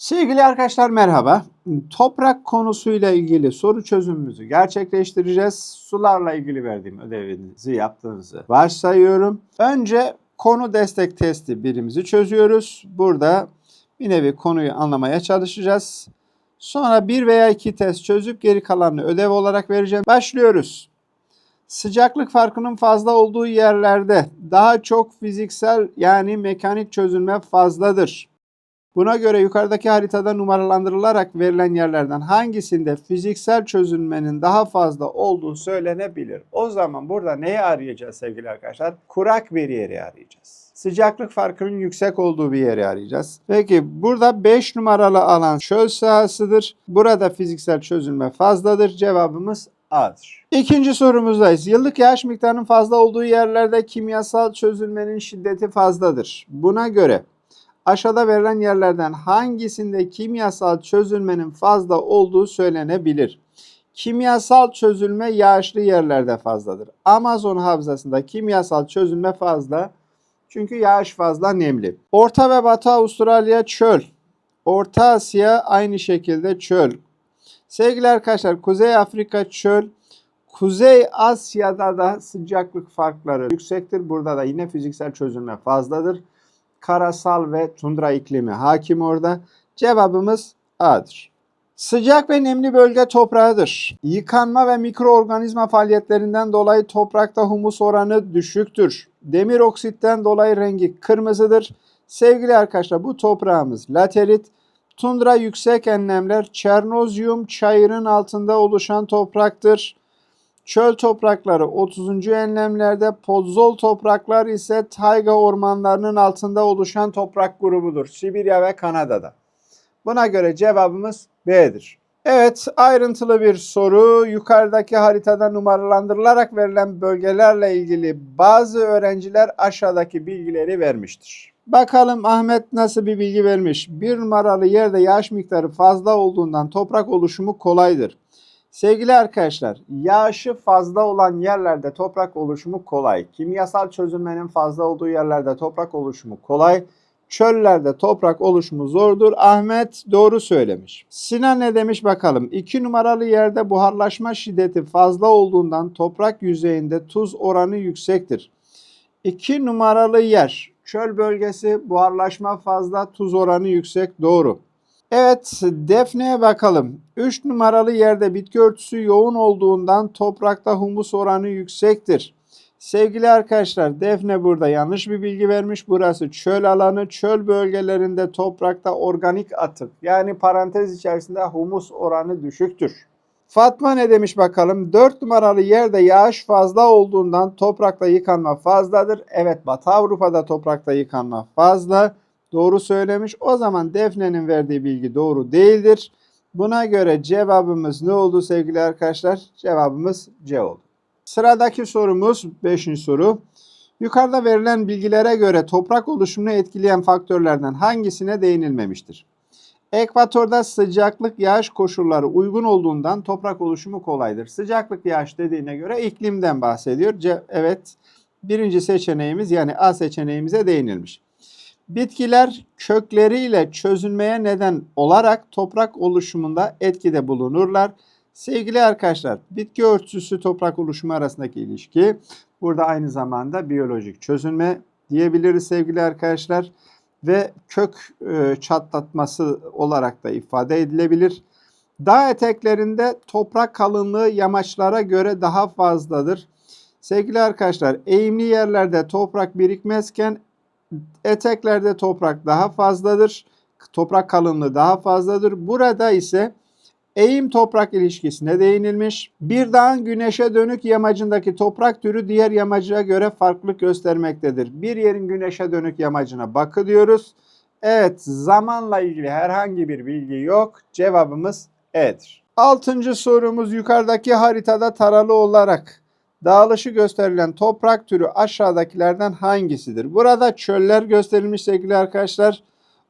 Sevgili arkadaşlar merhaba. Toprak konusuyla ilgili soru çözümümüzü gerçekleştireceğiz. Sularla ilgili verdiğim ödevinizi yaptığınızı varsayıyorum. Önce konu destek testi birimizi çözüyoruz. Burada bir nevi konuyu anlamaya çalışacağız. Sonra bir veya iki test çözüp geri kalanını ödev olarak vereceğim. Başlıyoruz. Sıcaklık farkının fazla olduğu yerlerde daha çok fiziksel yani mekanik çözülme fazladır. Buna göre yukarıdaki haritada numaralandırılarak verilen yerlerden hangisinde fiziksel çözülmenin daha fazla olduğu söylenebilir. O zaman burada neyi arayacağız sevgili arkadaşlar? Kurak bir yeri arayacağız. Sıcaklık farkının yüksek olduğu bir yeri arayacağız. Peki burada 5 numaralı alan çöl sahasıdır. Burada fiziksel çözülme fazladır. Cevabımız A'dır. İkinci sorumuzdayız. Yıllık yağış miktarının fazla olduğu yerlerde kimyasal çözülmenin şiddeti fazladır. Buna göre aşağıda verilen yerlerden hangisinde kimyasal çözülmenin fazla olduğu söylenebilir. Kimyasal çözülme yağışlı yerlerde fazladır. Amazon havzasında kimyasal çözülme fazla. Çünkü yağış fazla nemli. Orta ve Batı Avustralya çöl. Orta Asya aynı şekilde çöl. Sevgili arkadaşlar Kuzey Afrika çöl. Kuzey Asya'da da sıcaklık farkları yüksektir. Burada da yine fiziksel çözülme fazladır karasal ve tundra iklimi hakim orada. Cevabımız A'dır. Sıcak ve nemli bölge toprağıdır. Yıkanma ve mikroorganizma faaliyetlerinden dolayı toprakta humus oranı düşüktür. Demir oksitten dolayı rengi kırmızıdır. Sevgili arkadaşlar bu toprağımız laterit. Tundra yüksek enlemler Çernozyum çayırın altında oluşan topraktır. Çöl toprakları 30. enlemlerde, podzol topraklar ise tayga ormanlarının altında oluşan toprak grubudur. Sibirya ve Kanada'da. Buna göre cevabımız B'dir. Evet, ayrıntılı bir soru. Yukarıdaki haritada numaralandırılarak verilen bölgelerle ilgili bazı öğrenciler aşağıdaki bilgileri vermiştir. Bakalım Ahmet nasıl bir bilgi vermiş? Bir numaralı yerde yağış miktarı fazla olduğundan toprak oluşumu kolaydır. Sevgili arkadaşlar, yağışı fazla olan yerlerde toprak oluşumu kolay. Kimyasal çözülmenin fazla olduğu yerlerde toprak oluşumu kolay. Çöllerde toprak oluşumu zordur. Ahmet doğru söylemiş. Sinan ne demiş bakalım. 2 numaralı yerde buharlaşma şiddeti fazla olduğundan toprak yüzeyinde tuz oranı yüksektir. 2 numaralı yer çöl bölgesi buharlaşma fazla tuz oranı yüksek doğru. Evet, Defne'ye bakalım. 3 numaralı yerde bitki örtüsü yoğun olduğundan toprakta humus oranı yüksektir. Sevgili arkadaşlar, Defne burada yanlış bir bilgi vermiş. Burası çöl alanı. Çöl bölgelerinde toprakta organik atık yani parantez içerisinde humus oranı düşüktür. Fatma ne demiş bakalım? 4 numaralı yerde yağış fazla olduğundan toprakta yıkanma fazladır. Evet, Batı Avrupa'da toprakta yıkanma fazla. Doğru söylemiş. O zaman Defne'nin verdiği bilgi doğru değildir. Buna göre cevabımız ne oldu sevgili arkadaşlar? Cevabımız C oldu. Sıradaki sorumuz 5. soru. Yukarıda verilen bilgilere göre toprak oluşumunu etkileyen faktörlerden hangisine değinilmemiştir? Ekvatorda sıcaklık yağış koşulları uygun olduğundan toprak oluşumu kolaydır. Sıcaklık yağış dediğine göre iklimden bahsediyor. Ce evet birinci seçeneğimiz yani A seçeneğimize değinilmiş. Bitkiler kökleriyle çözülmeye neden olarak toprak oluşumunda etkide bulunurlar. Sevgili arkadaşlar, bitki örtüsü toprak oluşumu arasındaki ilişki burada aynı zamanda biyolojik çözülme diyebiliriz sevgili arkadaşlar ve kök e, çatlatması olarak da ifade edilebilir. Dağ eteklerinde toprak kalınlığı yamaçlara göre daha fazladır. Sevgili arkadaşlar, eğimli yerlerde toprak birikmezken eteklerde toprak daha fazladır. Toprak kalınlığı daha fazladır. Burada ise eğim toprak ilişkisine değinilmiş. Bir dağın güneşe dönük yamacındaki toprak türü diğer yamaca göre farklılık göstermektedir. Bir yerin güneşe dönük yamacına bakı diyoruz. Evet zamanla ilgili herhangi bir bilgi yok. Cevabımız E'dir. Altıncı sorumuz yukarıdaki haritada taralı olarak dağılışı gösterilen toprak türü aşağıdakilerden hangisidir? Burada çöller gösterilmiş sevgili arkadaşlar.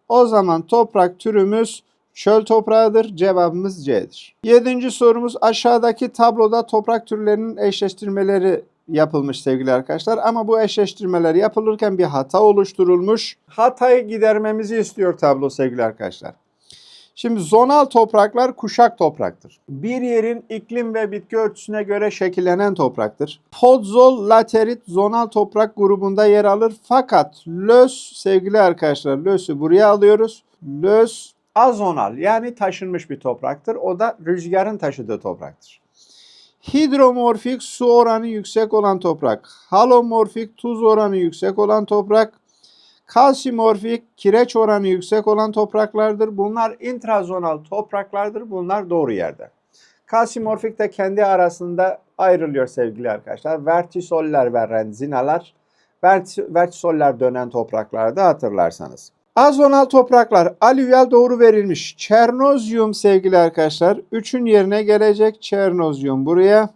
O zaman toprak türümüz çöl toprağıdır. Cevabımız C'dir. Yedinci sorumuz aşağıdaki tabloda toprak türlerinin eşleştirmeleri yapılmış sevgili arkadaşlar. Ama bu eşleştirmeler yapılırken bir hata oluşturulmuş. Hatayı gidermemizi istiyor tablo sevgili arkadaşlar. Şimdi zonal topraklar kuşak topraktır. Bir yerin iklim ve bitki örtüsüne göre şekillenen topraktır. Podzol laterit zonal toprak grubunda yer alır. Fakat lös sevgili arkadaşlar lösü buraya alıyoruz. Lös azonal yani taşınmış bir topraktır. O da rüzgarın taşıdığı topraktır. Hidromorfik su oranı yüksek olan toprak. Halomorfik tuz oranı yüksek olan toprak. Kalsimorfik kireç oranı yüksek olan topraklardır. Bunlar intrazonal topraklardır. Bunlar doğru yerde. Kalsimorfik de kendi arasında ayrılıyor sevgili arkadaşlar. Vertisoller ve renzinalar. Verti- Vertisoller dönen topraklarda hatırlarsanız. Azonal topraklar alüvyal doğru verilmiş. Çernozyum sevgili arkadaşlar. 3'ün yerine gelecek çernozyum buraya.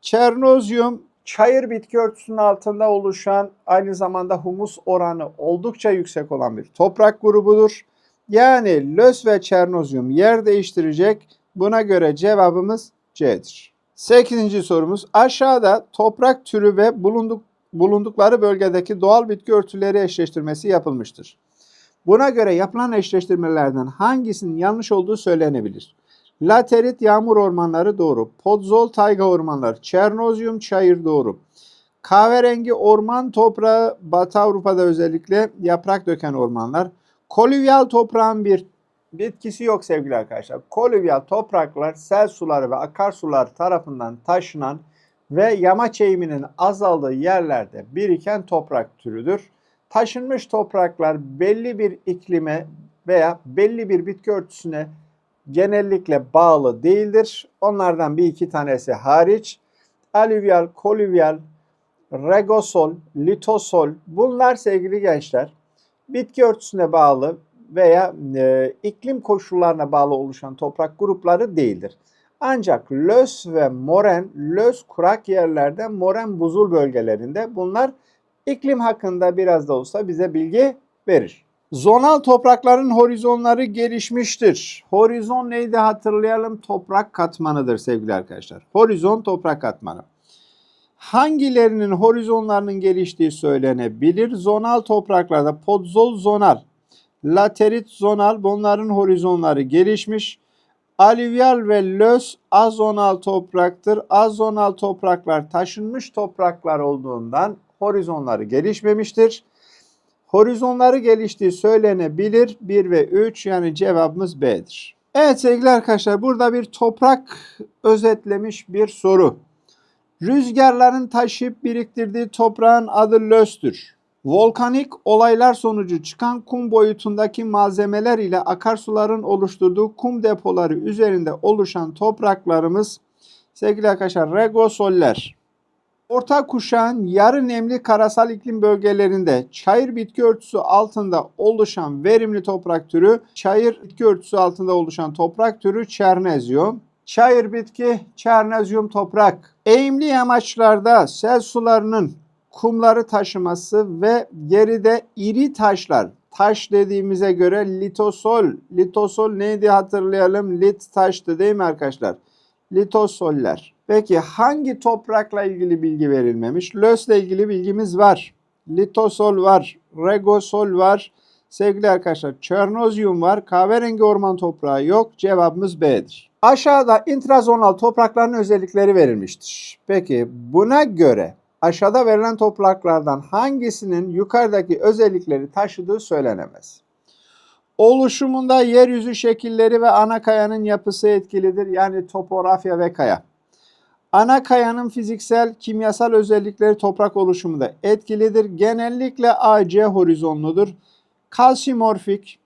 Çernozyum çayır bitki örtüsünün altında oluşan aynı zamanda humus oranı oldukça yüksek olan bir toprak grubudur. Yani lös ve çernozyum yer değiştirecek. Buna göre cevabımız C'dir. 8. sorumuz aşağıda toprak türü ve bulunduk, bulundukları bölgedeki doğal bitki örtüleri eşleştirmesi yapılmıştır. Buna göre yapılan eşleştirmelerden hangisinin yanlış olduğu söylenebilir. Laterit yağmur ormanları doğru. Podzol tayga ormanları. Çernozyum çayır doğru. Kahverengi orman toprağı Batı Avrupa'da özellikle yaprak döken ormanlar. Kolüvyal toprağın bir bitkisi yok sevgili arkadaşlar. Kolüvyal topraklar sel suları ve akarsular tarafından taşınan ve yamaç eğiminin azaldığı yerlerde biriken toprak türüdür. Taşınmış topraklar belli bir iklime veya belli bir bitki örtüsüne genellikle bağlı değildir. Onlardan bir iki tanesi hariç alüvyal, kolüvyal, regosol, litosol bunlar sevgili gençler bitki örtüsüne bağlı veya e, iklim koşullarına bağlı oluşan toprak grupları değildir. Ancak lös ve moren, lös kurak yerlerde, moren buzul bölgelerinde bunlar iklim hakkında biraz da olsa bize bilgi verir. Zonal toprakların horizonları gelişmiştir. Horizon neydi hatırlayalım? Toprak katmanıdır sevgili arkadaşlar. Horizon toprak katmanı. Hangilerinin horizonlarının geliştiği söylenebilir? Zonal topraklarda podzol zonal, laterit zonal bunların horizonları gelişmiş. Alüvyal ve lös azonal topraktır. Azonal topraklar taşınmış topraklar olduğundan horizonları gelişmemiştir. Horizonları geliştiği söylenebilir. 1 ve 3 yani cevabımız B'dir. Evet sevgili arkadaşlar burada bir toprak özetlemiş bir soru. Rüzgarların taşıyıp biriktirdiği toprağın adı löstür. Volkanik olaylar sonucu çıkan kum boyutundaki malzemeler ile akarsuların oluşturduğu kum depoları üzerinde oluşan topraklarımız sevgili arkadaşlar regosoller. Orta kuşağın yarı nemli karasal iklim bölgelerinde çayır bitki örtüsü altında oluşan verimli toprak türü, çayır bitki örtüsü altında oluşan toprak türü çernezyum. Çayır bitki, çernezyum toprak. Eğimli yamaçlarda sel sularının kumları taşıması ve geride iri taşlar, taş dediğimize göre litosol, litosol neydi hatırlayalım, lit taştı değil mi arkadaşlar? Litosoller. Peki hangi toprakla ilgili bilgi verilmemiş? Lös'le ilgili bilgimiz var. Litosol var, regosol var. Sevgili arkadaşlar çernozyum var. Kahverengi orman toprağı yok. Cevabımız B'dir. Aşağıda intrazonal toprakların özellikleri verilmiştir. Peki buna göre aşağıda verilen topraklardan hangisinin yukarıdaki özellikleri taşıdığı söylenemez. Oluşumunda yeryüzü şekilleri ve ana kayanın yapısı etkilidir. Yani topografya ve kaya. Ana kayanın fiziksel, kimyasal özellikleri toprak oluşumunda etkilidir. Genellikle AC horizonludur. Kalsimorfik,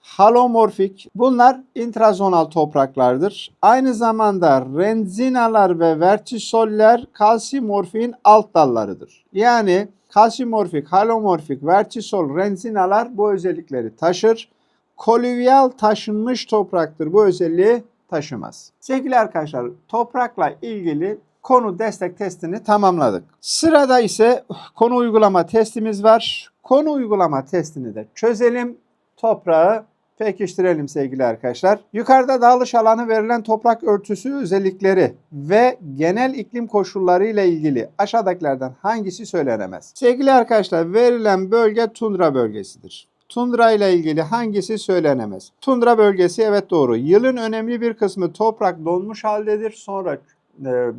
halomorfik bunlar intrazonal topraklardır. Aynı zamanda renzinalar ve vertisoller kalsimorfiğin alt dallarıdır. Yani kalsimorfik, halomorfik, vertisol, renzinalar bu özellikleri taşır. Kolüvyal taşınmış topraktır. Bu özelliği taşımaz. Sevgili arkadaşlar toprakla ilgili konu destek testini tamamladık. Sırada ise konu uygulama testimiz var. Konu uygulama testini de çözelim. Toprağı pekiştirelim sevgili arkadaşlar. Yukarıda dağılış alanı verilen toprak örtüsü özellikleri ve genel iklim koşulları ile ilgili aşağıdakilerden hangisi söylenemez? Sevgili arkadaşlar verilen bölge tundra bölgesidir. Tundra ile ilgili hangisi söylenemez? Tundra bölgesi evet doğru. Yılın önemli bir kısmı toprak donmuş haldedir. Sonra e,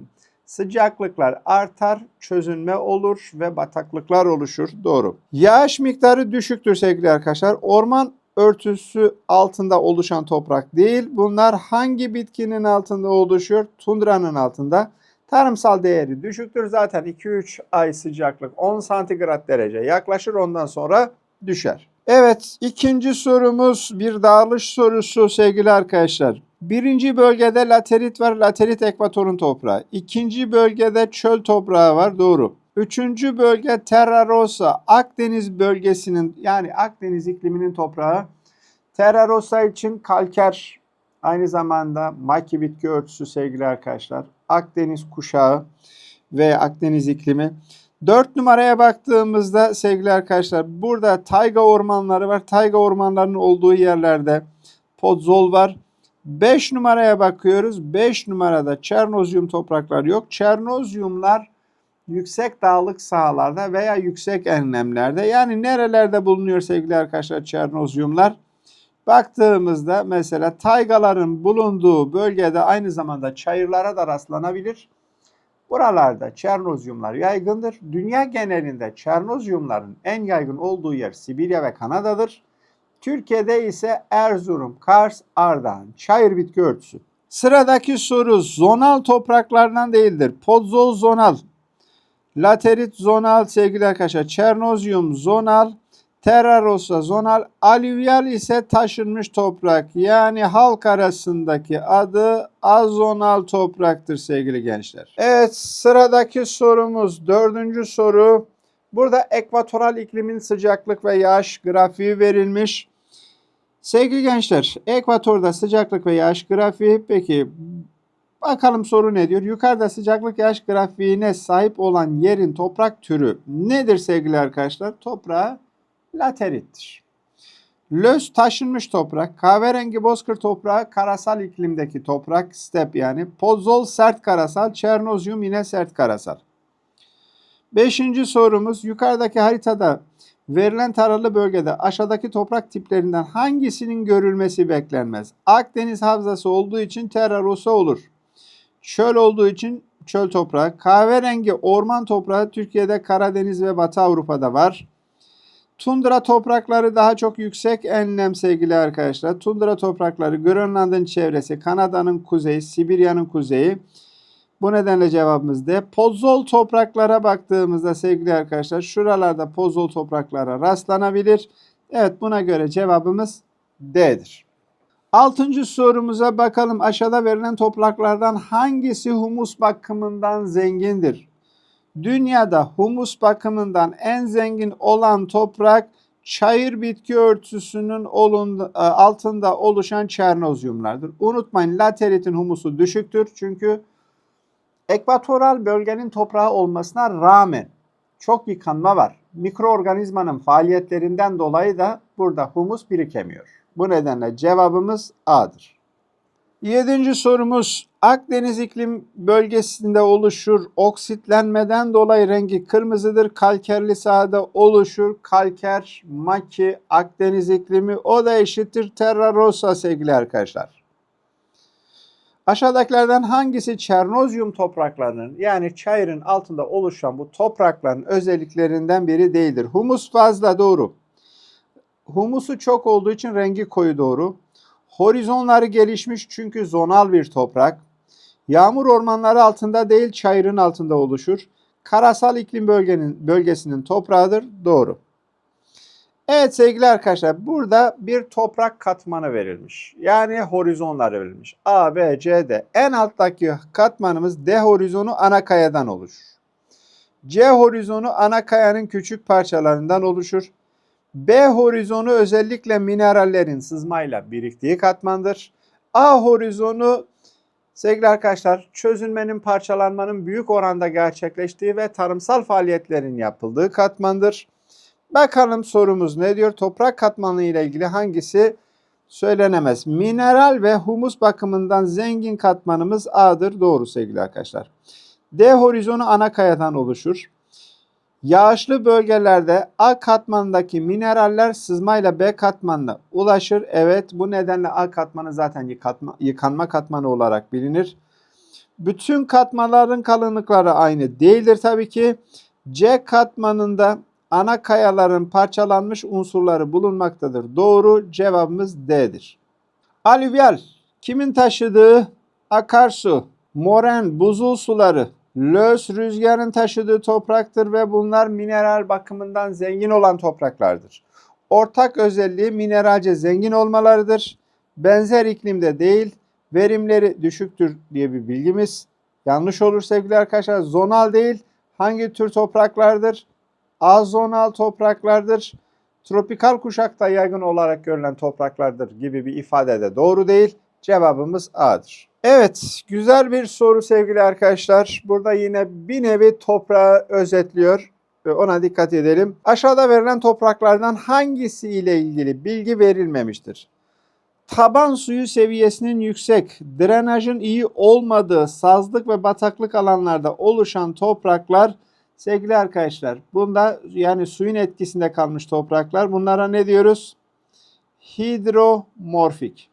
sıcaklıklar artar, çözünme olur ve bataklıklar oluşur. Doğru. Yağış miktarı düşüktür sevgili arkadaşlar. Orman örtüsü altında oluşan toprak değil. Bunlar hangi bitkinin altında oluşuyor? Tundranın altında. Tarımsal değeri düşüktür. Zaten 2-3 ay sıcaklık 10 santigrat derece yaklaşır ondan sonra düşer. Evet ikinci sorumuz bir dağılış sorusu sevgili arkadaşlar. Birinci bölgede laterit var. Laterit ekvatorun toprağı. İkinci bölgede çöl toprağı var. Doğru. Üçüncü bölge Terra Rossa. Akdeniz bölgesinin yani Akdeniz ikliminin toprağı. Terra Rossa için kalker aynı zamanda maki bitki örtüsü sevgili arkadaşlar. Akdeniz kuşağı ve Akdeniz iklimi. 4 numaraya baktığımızda sevgili arkadaşlar burada tayga ormanları var. Tayga ormanlarının olduğu yerlerde podzol var. 5 numaraya bakıyoruz. 5 numarada çernozyum topraklar yok. Çernozyumlar yüksek dağlık sahalarda veya yüksek enlemlerde yani nerelerde bulunuyor sevgili arkadaşlar çernozyumlar? Baktığımızda mesela taygaların bulunduğu bölgede aynı zamanda çayırlara da rastlanabilir. Buralarda çernozyumlar yaygındır. Dünya genelinde çernozyumların en yaygın olduğu yer Sibirya ve Kanada'dır. Türkiye'de ise Erzurum, Kars, Ardahan, çayır bitki örtüsü. Sıradaki soru zonal topraklardan değildir. Podzol zonal, laterit zonal sevgili arkadaşlar, çernozyum zonal, terra rossa zonal, alüvyal ise taşınmış toprak. Yani halk arasındaki adı azonal topraktır sevgili gençler. Evet sıradaki sorumuz dördüncü soru. Burada ekvatoral iklimin sıcaklık ve yağış grafiği verilmiş. Sevgili gençler, ekvatorda sıcaklık ve yağış grafiği peki bakalım soru ne diyor? Yukarıda sıcaklık yağış grafiğine sahip olan yerin toprak türü nedir sevgili arkadaşlar? Toprağı laterittir. Löz taşınmış toprak, kahverengi bozkır toprağı karasal iklimdeki toprak, step yani. Pozol sert karasal, çernozyum yine sert karasal. Beşinci sorumuz yukarıdaki haritada verilen taralı bölgede aşağıdaki toprak tiplerinden hangisinin görülmesi beklenmez? Akdeniz havzası olduğu için terra rossa olur. Çöl olduğu için çöl toprağı. Kahverengi orman toprağı Türkiye'de Karadeniz ve Batı Avrupa'da var. Tundra toprakları daha çok yüksek enlem sevgili arkadaşlar. Tundra toprakları Grönland'ın çevresi, Kanada'nın kuzeyi, Sibirya'nın kuzeyi. Bu nedenle cevabımız D. Pozol topraklara baktığımızda sevgili arkadaşlar şuralarda pozol topraklara rastlanabilir. Evet buna göre cevabımız D'dir. Altıncı sorumuza bakalım. Aşağıda verilen topraklardan hangisi humus bakımından zengindir? Dünyada humus bakımından en zengin olan toprak çayır bitki örtüsünün altında oluşan çernozyumlardır. Unutmayın lateritin humusu düşüktür çünkü ekvatoral bölgenin toprağı olmasına rağmen çok yıkanma var. Mikroorganizmanın faaliyetlerinden dolayı da burada humus birikemiyor. Bu nedenle cevabımız A'dır. Yedinci sorumuz Akdeniz iklim bölgesinde oluşur. Oksitlenmeden dolayı rengi kırmızıdır. Kalkerli sahada oluşur. Kalker, maki, Akdeniz iklimi o da eşittir terra rossa sevgili arkadaşlar. Aşağıdakilerden hangisi çernozyum topraklarının yani çayırın altında oluşan bu toprakların özelliklerinden biri değildir? Humus fazla doğru. Humusu çok olduğu için rengi koyu doğru. Horizonları gelişmiş çünkü zonal bir toprak. Yağmur ormanları altında değil çayırın altında oluşur. Karasal iklim bölgenin bölgesinin toprağıdır. Doğru. Evet sevgili arkadaşlar burada bir toprak katmanı verilmiş. Yani horizonları verilmiş. A, B, C, D. En alttaki katmanımız D horizonu ana kayadan oluşur. C horizonu ana kayanın küçük parçalarından oluşur. B horizonu özellikle minerallerin sızmayla biriktiği katmandır. A horizonu sevgili arkadaşlar çözünmenin parçalanmanın büyük oranda gerçekleştiği ve tarımsal faaliyetlerin yapıldığı katmandır. Bakalım sorumuz ne diyor? Toprak katmanı ile ilgili hangisi söylenemez? Mineral ve humus bakımından zengin katmanımız A'dır. Doğru sevgili arkadaşlar. D horizonu ana kayadan oluşur. Yağışlı bölgelerde A katmanındaki mineraller sızmayla B katmanına ulaşır. Evet bu nedenle A katmanı zaten yıkatma, yıkanma katmanı olarak bilinir. Bütün katmanların kalınlıkları aynı değildir tabii ki. C katmanında ana kayaların parçalanmış unsurları bulunmaktadır. Doğru cevabımız D'dir. Alüvyal kimin taşıdığı akarsu, moren, buzul suları, lös rüzgarın taşıdığı topraktır ve bunlar mineral bakımından zengin olan topraklardır. Ortak özelliği mineralce zengin olmalarıdır. Benzer iklimde değil, verimleri düşüktür diye bir bilgimiz yanlış olur sevgili arkadaşlar. Zonal değil, hangi tür topraklardır? Azonal topraklardır. Tropikal kuşakta yaygın olarak görülen topraklardır gibi bir ifade de doğru değil. Cevabımız A'dır. Evet, güzel bir soru sevgili arkadaşlar. Burada yine bir nevi toprağı özetliyor. Ona dikkat edelim. Aşağıda verilen topraklardan hangisi ile ilgili bilgi verilmemiştir? Taban suyu seviyesinin yüksek, drenajın iyi olmadığı sazlık ve bataklık alanlarda oluşan topraklar sevgili arkadaşlar bunda yani suyun etkisinde kalmış topraklar bunlara ne diyoruz? Hidromorfik.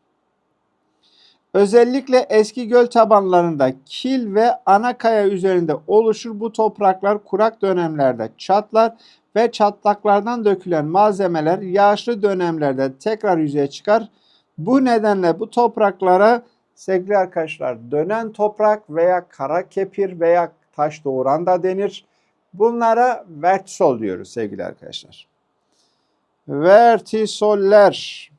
Özellikle eski göl tabanlarında kil ve ana kaya üzerinde oluşur bu topraklar kurak dönemlerde çatlar ve çatlaklardan dökülen malzemeler yağışlı dönemlerde tekrar yüzeye çıkar. Bu nedenle bu topraklara sevgili arkadaşlar dönen toprak veya kara kepir veya taş doğuran da denir. Bunlara vertisol diyoruz sevgili arkadaşlar. Vertisoller.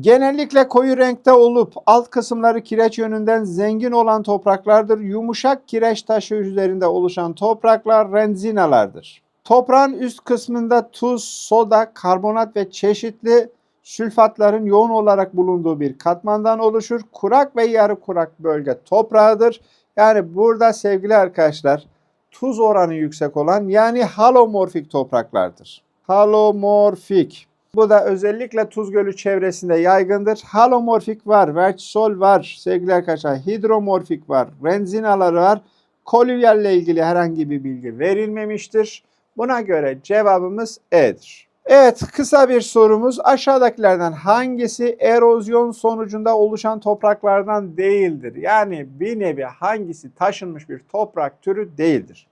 Genellikle koyu renkte olup alt kısımları kireç yönünden zengin olan topraklardır. Yumuşak kireç taşı üzerinde oluşan topraklar renzinalardır. Toprağın üst kısmında tuz, soda, karbonat ve çeşitli sülfatların yoğun olarak bulunduğu bir katmandan oluşur. Kurak ve yarı kurak bölge toprağıdır. Yani burada sevgili arkadaşlar tuz oranı yüksek olan yani halomorfik topraklardır. Halomorfik. Bu da özellikle Tuz Gölü çevresinde yaygındır. Halomorfik var, vertisol var, sevgili arkadaşlar hidromorfik var, renzinaları var. Kolüvyal ile ilgili herhangi bir bilgi verilmemiştir. Buna göre cevabımız E'dir. Evet kısa bir sorumuz aşağıdakilerden hangisi erozyon sonucunda oluşan topraklardan değildir? Yani bir nevi hangisi taşınmış bir toprak türü değildir?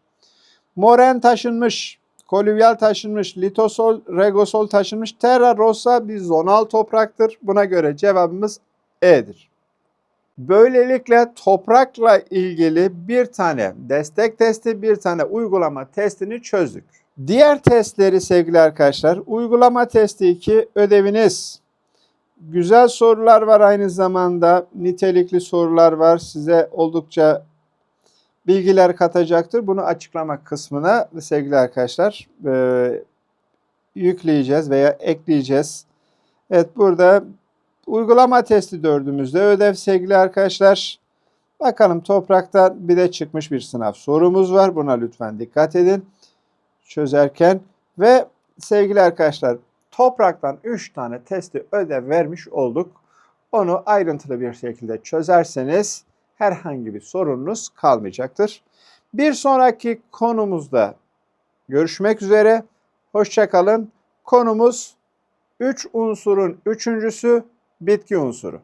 Moren taşınmış, kolüvyal taşınmış, litosol, regosol taşınmış, terra rossa bir zonal topraktır. Buna göre cevabımız E'dir. Böylelikle toprakla ilgili bir tane destek testi, bir tane uygulama testini çözdük. Diğer testleri sevgili arkadaşlar, uygulama testi 2 ödeviniz. Güzel sorular var aynı zamanda, nitelikli sorular var. Size oldukça bilgiler katacaktır. Bunu açıklama kısmına sevgili arkadaşlar e, yükleyeceğiz veya ekleyeceğiz. Evet burada uygulama testi dördümüzde ödev sevgili arkadaşlar. Bakalım topraktan bir de çıkmış bir sınav sorumuz var. Buna lütfen dikkat edin çözerken. Ve sevgili arkadaşlar topraktan 3 tane testi ödev vermiş olduk. Onu ayrıntılı bir şekilde çözerseniz herhangi bir sorununuz kalmayacaktır. Bir sonraki konumuzda görüşmek üzere. Hoşçakalın. Konumuz 3 unsurun üçüncüsü bitki unsuru.